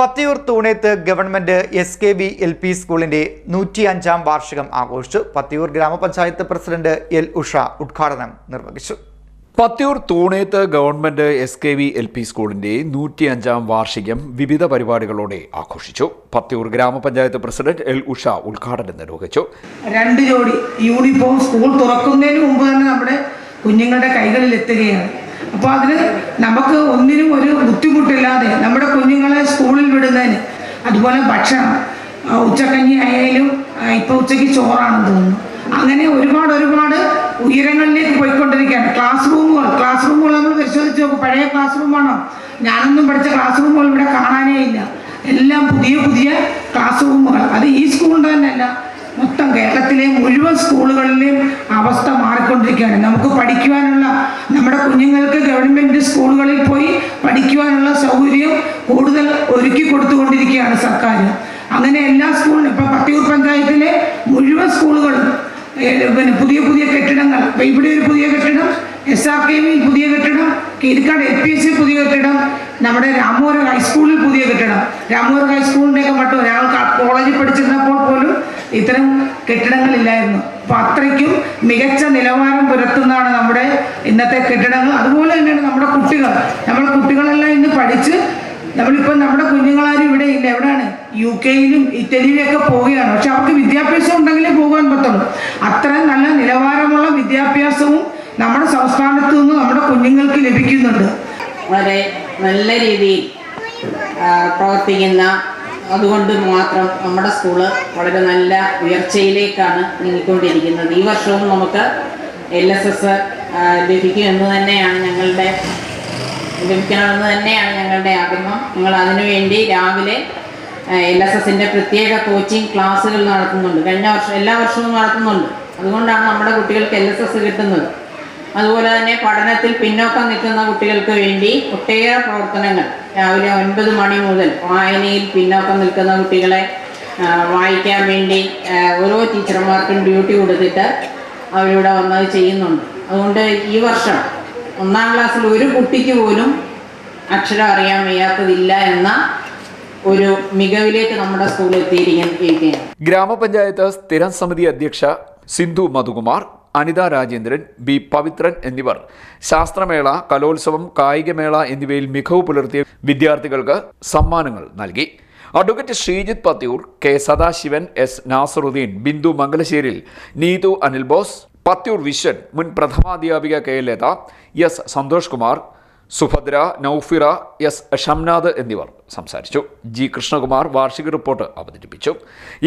Pathiyoor Thoonethu government S K B L P സ്കൂളിന്റെ നൂറ്റി അഞ്ചാം വാർഷികം ആഘോഷിച്ചു. പത്തിയൂർ ഗ്രാമപഞ്ചായത്ത് പ്രസിഡന്റ് എൽ ഉഷ ഉദ്ഘാടനം നിർവഹിച്ചു. Pathiyoor Thoonethu government S K V L P സ്കൂളിന്റെ നൂറ്റിയഞ്ചാം വാർഷികം വിവിധ പരിപാടികളോടെ ആഘോഷിച്ചു. പത്തിയൂർ ഗ്രാമപഞ്ചായത്ത് പ്രസിഡന്റ് എൽ ഉഷ ഉദ്ഘാടനം നിർവഹിച്ചു. രണ്ട് ജോഡി യൂണിഫോം സ്കൂൾ തുറക്കുന്നതിന് മുമ്പ് തന്നെ നമ്മുടെ കുഞ്ഞുങ്ങളുടെ കൈകളിൽ എത്തുകയാണ്. അപ്പോൾ അതിന് നമുക്ക് ഒന്നിനും ഒരു ബുദ്ധിമുട്ടില്ലാതെ നമ്മുടെ കുഞ്ഞുങ്ങളെ സ്കൂളിൽ വിടുന്നതിന് അതുപോലെ ഭക്ഷണം ഉച്ചക്കഞ്ഞി ആയാലും ഇപ്പോൾ ഉച്ചയ്ക്ക് ചോറാണെന്ന് തോന്നുന്നു. അങ്ങനെ ഒരുപാട് ഒരുപാട് ഉയരങ്ങളിലേക്ക് പോയിക്കൊണ്ടിരിക്കുകയാണ്. ക്ലാസ് റൂമുകൾ ക്ലാസ് റൂമുകൾ നമ്മൾ പരിശോധിച്ച് നോക്കും. പഴയ ക്ലാസ് റൂമാണോ ഞാനൊന്നും പഠിച്ച ക്ലാസ് റൂമുകൾ ഇവിടെ കാണാനേ ഇല്ല. എല്ലാം പുതിയ പുതിയ ക്ലാസ് റൂമുകൾ അത് ഈ സ്കൂളിന്റെ തന്നെയല്ല മൊത്തം കേരളത്തിലെ മുഴുവൻ സ്കൂളുകളിലെയും അവസ്ഥ മാറിക്കൊണ്ടിരിക്കുകയാണ് നമുക്ക് പഠിക്കുവാനുള്ള നമ്മുടെ കുഞ്ഞുങ്ങൾക്ക് ഗവൺമെന്റ് സ്കൂളുകളിൽ പോയി പഠിക്കുവാനുള്ള സൗകര്യം കൂടുതൽ ഒരുക്കി കൊടുത്തുകൊണ്ടിരിക്കുകയാണ് സർക്കാർ അങ്ങനെ എല്ലാ സ്കൂളിലും ഇപ്പം പത്തിയൂർ പിന്നെ പുതിയ പുതിയ കെട്ടിടങ്ങൾ. ഇപ്പം ഇവിടെ ഒരു പുതിയ കെട്ടിടം എസ് ആർ കെ വിയിൽ പുതിയ കെട്ടിടം കീരിക്കാട് എൽ പി എസ് പുതിയ കെട്ടിടം നമ്മുടെ രാമോര ഹൈസ്കൂളിൽ പുതിയ കെട്ടിടം. രാമപുരം ഹൈസ്കൂളിന്റെയൊക്കെ മട്ടും ഞങ്ങൾ കോളേജിൽ പഠിച്ചിരുന്നപ്പോൾ പോലും ഇത്തരം കെട്ടിടങ്ങളില്ലായിരുന്നു അപ്പം അത്രയ്ക്കും മികച്ച നിലവാരം പുലർത്തുന്നതാണ് നമ്മുടെ ഇന്നത്തെ കെട്ടിടങ്ങൾ. അതുപോലെ തന്നെയാണ് നമ്മുടെ കുട്ടികൾ. നമ്മുടെ കുട്ടികളെല്ലാം ഇന്ന് പഠിച്ച് നമ്മളിപ്പോൾ നമ്മുടെ കുഞ്ഞുങ്ങളാരും ഇവിടെ ഇല്ല. എവിടെയാണ്? യു കെയിലും ഇറ്റലിയിലൊക്കെ പോവുകയാണ്. പക്ഷെ അവർക്ക് വിദ്യാഭ്യാസം ഉണ്ടെങ്കിലേ പോകാൻ വളരെ നല്ല രീതിയിൽ പ്രവർത്തിക്കുന്ന അതുകൊണ്ട് മാത്രം നമ്മുടെ സ്കൂൾ വളരെ നല്ല ഉയർച്ചയിലേക്കാണ് നീങ്ങിക്കൊണ്ടിരിക്കുന്നത്. ഈ വർഷവും നമുക്ക് എൽ എസ് എസ് ലഭിക്കുമെന്ന് തന്നെയാണ് ഞങ്ങളുടെ ലഭിക്കണമെന്ന് തന്നെയാണ് ഞങ്ങളുടെ ആഗ്രഹം. ഞങ്ങൾ അതിനുവേണ്ടി രാവിലെ എൽ എസ് എസിന്റെ പ്രത്യേക കോച്ചിങ് ക്ലാസ്സുകൾ നടത്തുന്നുണ്ട്. കഴിഞ്ഞ വർഷം എല്ലാ വർഷവും നടത്തുന്നുണ്ട്. അതുകൊണ്ടാണ് നമ്മുടെ കുട്ടികൾക്ക് എൽ എസ് എസ് കിട്ടുന്നത്. അതുപോലെ തന്നെ പഠനത്തിൽ പിന്നോക്കം നിൽക്കുന്ന കുട്ടികൾക്ക് വേണ്ടി ഒട്ടേറെ പ്രവർത്തനങ്ങൾ. രാവിലെ ഒൻപത് മണി മുതൽ വായനയിൽ പിന്നോക്കം നിൽക്കുന്ന കുട്ടികളെ വായിക്കാൻ വേണ്ടി ഓരോ ടീച്ചർമാർക്കും ഡ്യൂട്ടി കൊടുത്തിട്ട് അവരിവിടെ വന്നത് ചെയ്യുന്നുണ്ട്. അതുകൊണ്ട് ഈ വർഷം ഒന്നാം ക്ലാസ്സിൽ ഒരു കുട്ടിക്ക് പോലും അക്ഷരം അറിയാൻ വയ്യാത്തതില്ല എന്ന ഒരു മികവിലേക്ക് നമ്മുടെ സ്കൂൾ എത്തിയിരിക്കുകയാണ് ഗ്രാമപഞ്ചായത്ത് സ്ഥിരം സമിതി അധ്യക്ഷ സിന്ധു മധുകുമാർ അനിത രാജേന്ദ്രൻ ബി പവിത്രൻ എന്നിവർ. ശാസ്ത്രമേള കലോത്സവം കായികമേള എന്നിവയിൽ മികവ് പുലർത്തിയ വിദ്യാർത്ഥികൾക്ക് സമ്മാനങ്ങൾ നൽകി. Advocate Sreejith Pathiyoor K Sadasivan S Nasaruddin Bindu Mangalasseril Neethu Anil Bose Pathiyoor Viswan മുൻ പ്രഥമാധ്യാപിക K Latha S Santhosh Kumar Subhadra Noufira S Shamnath എന്നിവർ സംസാരിച്ചു. ജി കൃഷ്ണകുമാർ വാർഷിക റിപ്പോർട്ട് അവതരിപ്പിച്ചു.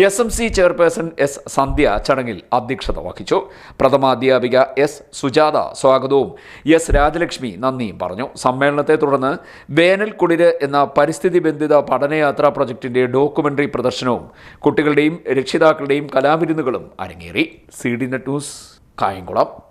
S M C chairperson S Sandhya ചടങ്ങിൽ അധ്യക്ഷത വഹിച്ചു. പ്രഥമാധ്യാപിക S Sujatha സ്വാഗതവും S Rajalakshmi നന്ദിയും പറഞ്ഞു. സമ്മേളനത്തെ തുടർന്ന് വേനൽ കുളിര് എന്ന പരിസ്ഥിതി ബന്ധിത പഠനയാത്രാ പ്രൊജക്ടിന്റെ ഡോക്യുമെന്ററി പ്രദർശനവും കുട്ടികളുടെയും രക്ഷിതാക്കളുടെയും കലാവിരുന്നുകളും അരങ്ങേറി. C D net news Kayamkulam.